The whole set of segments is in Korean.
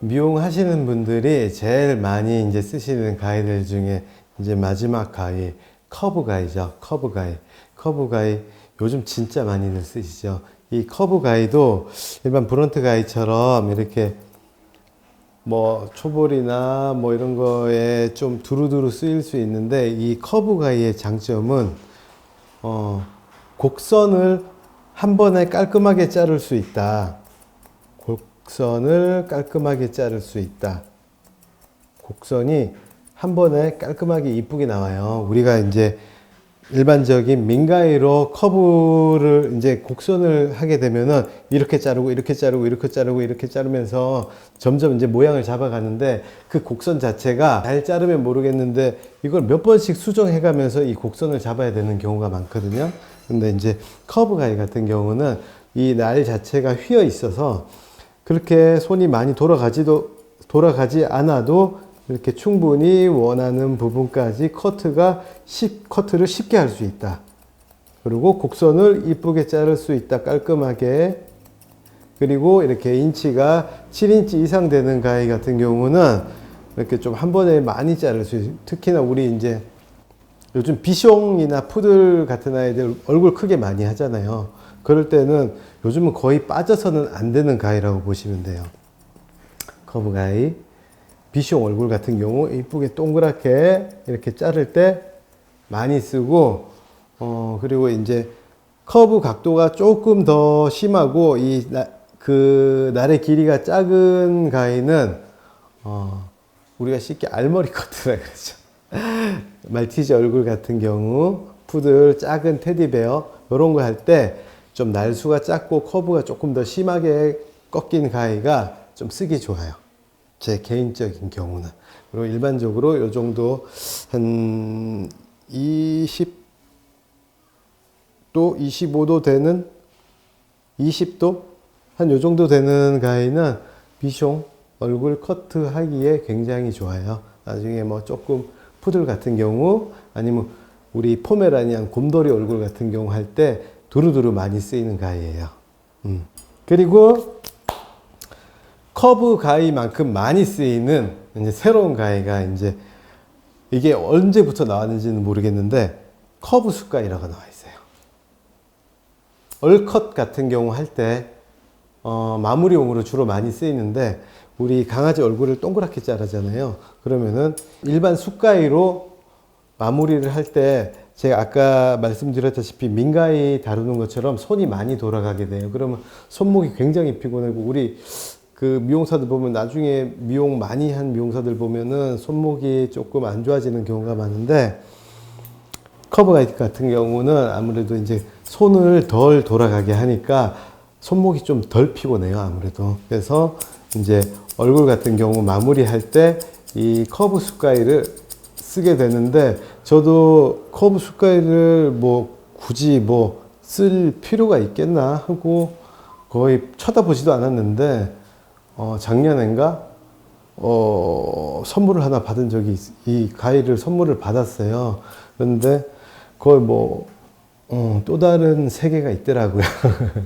미용하시는 분들이 제일 많이 이제 쓰시는 가위들 중에 이제 마지막 가위 커브 가위죠. 커브 가위. 커브 가위 요즘 진짜 많이들 쓰시죠. 이 커브 가위도 일반 브런트 가위처럼 이렇게 뭐 초벌이나 뭐 이런 거에 좀 두루두루 쓰일 수 있는데 이 커브 가위의 장점은 어 곡선을 한 번에 깔끔하게 자를 수 있다. 곡선을 깔끔하게 자를 수 있다. 곡선이 한 번에 깔끔하게 이쁘게 나와요. 우리가 이제 일반적인 민가위로 커브를 이제 곡선을 하게 되면은 이렇게 자르고 이렇게 자르고 이렇게 자르고 이렇게 자르면서 점점 이제 모양을 잡아가는데 그 곡선 자체가 잘 자르면 모르겠는데 이걸 몇 번씩 수정해 가면서 이 곡선을 잡아야 되는 경우가 많거든요. 근데 이제 커브 가위 같은 경우는 이 날 자체가 휘어 있어서 그렇게 손이 많이 돌아가지도 돌아가지 않아도 이렇게 충분히 원하는 부분까지 커트가 쉽, 커트를 쉽게 할 수 있다. 그리고 곡선을 이쁘게 자를 수 있다. 깔끔하게. 그리고 이렇게 인치가 7인치 이상 되는 가위 같은 경우는 이렇게 좀 한 번에 많이 자를 수 있어요. 특히나 우리 이제 요즘 비숑이나 푸들 같은 아이들 얼굴 크게 많이 하잖아요. 그럴 때는 요즘은 거의 빠져서는 안 되는 가위라고 보시면 돼요. 커브 가위. 비숑 얼굴 같은 경우 이쁘게 동그랗게 이렇게 자를 때 많이 쓰고 어 그리고 이제 커브 각도가 조금 더 심하고 이그 날의 길이가 작은 가위는 어 우리가 쉽게 알머리 커트라 그러죠. 말티즈 얼굴 같은 경우 푸들 작은 테디베어 이런 거 할 때 좀 날수가 작고 커브가 조금 더 심하게 꺾인 가위가 좀 쓰기 좋아요. 제 개인적인 경우는. 그리고 일반적으로 요 정도 한 20도, 25도 되는 20도? 한 요 정도 되는 가위는 비숑 얼굴 커트 하기에 굉장히 좋아요. 나중에 뭐 조금 푸들 같은 경우 아니면 우리 포메라니안 곰돌이 얼굴 같은 경우 할 때 두루두루 많이 쓰이는 가위예요. 음. 그리고 커브 가위만큼 많이 쓰이는 이제 새로운 가위가 이제 이게 언제부터 나왔는지는 모르겠는데 커브 숫가위라고 나와 있어요. 얼컷 같은 경우 할때 어, 마무리용으로 주로 많이 쓰이는데 우리 강아지 얼굴을 동그랗게 자르잖아요. 그러면은 일반 숫가위로 마무리를 할 때 제가 아까 말씀드렸다시피 민가위 다루는 것처럼 손이 많이 돌아가게 돼요. 그러면 손목이 굉장히 피곤하고 우리 그 미용사들 보면 나중에 미용 많이 한 미용사들 보면은 손목이 조금 안 좋아지는 경우가 많은데 커브 가이드 같은 경우는 아무래도 이제 손을 덜 돌아가게 하니까 손목이 좀 덜 피곤해요 아무래도. 그래서 이제 얼굴 같은 경우 마무리할 때 이 커브 숫가위를 쓰게 되는데 저도 커브 숫가위를 뭐 굳이 뭐 쓸 필요가 있겠나 하고 거의 쳐다보지도 않았는데 어, 작년엔가 어, 선물을 하나 받은 적이 있, 이 가위를 선물을 받았어요. 그런데 거의 뭐 어, 또 다른 세계가 있더라고요.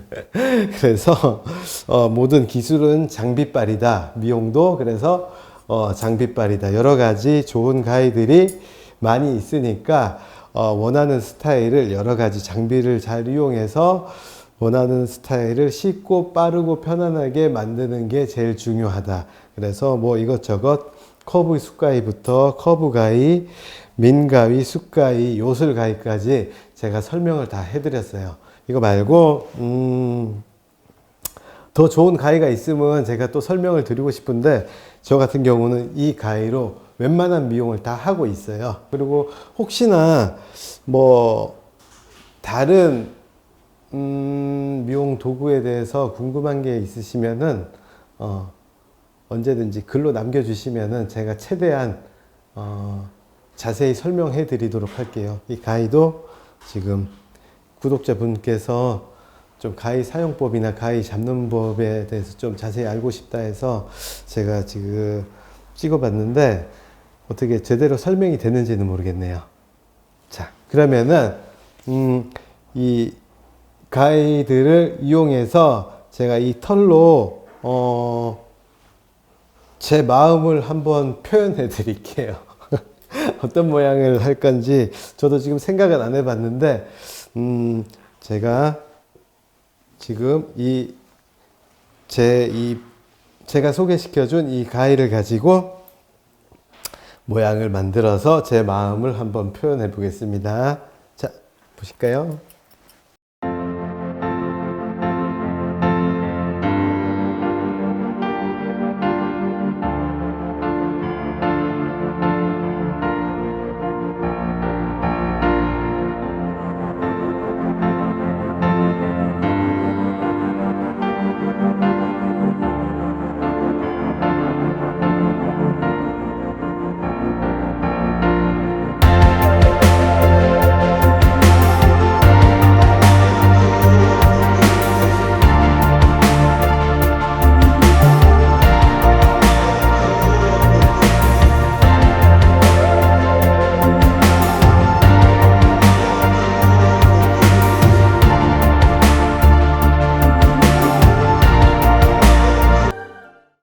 그래서 어, 모든 기술은 장비빨이다. 미용도 그래서 어, 장비빨이다. 여러 가지 좋은 가위들이 많이 있으니까 어, 원하는 스타일을 여러 가지 장비를 잘 이용해서 원하는 스타일을 쉽고 빠르고 편안하게 만드는 게 제일 중요하다. 그래서 뭐 이것저것 커브 숫가위부터 커브 가위, 민가위, 숫가위, 요술 가위까지 제가 설명을 다 해드렸어요. 이거 말고 음, 더 좋은 가위가 있으면 제가 또 설명을 드리고 싶은데 저 같은 경우는 이 가위로 웬만한 미용을 다 하고 있어요. 그리고 혹시나 뭐 다른 음, 미용 도구에 대해서 궁금한 게 있으시면은 어, 언제든지 글로 남겨주시면은 제가 최대한 어, 자세히 설명해 드리도록 할게요. 이 가위도 지금 구독자분께서 좀 가위 사용법이나 가위 잡는 법에 대해서 좀 자세히 알고 싶다 해서 제가 지금 찍어봤는데 어떻게 제대로 설명이 되는지는 모르겠네요. 자, 그러면은 음, 이 가이드를 이용해서 제가 이 털로 어, 제 마음을 한번 표현해 드릴게요. 어떤 모양을 할 건지 저도 지금 생각은 안 해봤는데 음, 제가 지금 이 제 이 제가 소개시켜준 이 가위를 가지고 모양을 만들어서 제 마음을 한번 표현해 보겠습니다. 자, 보실까요?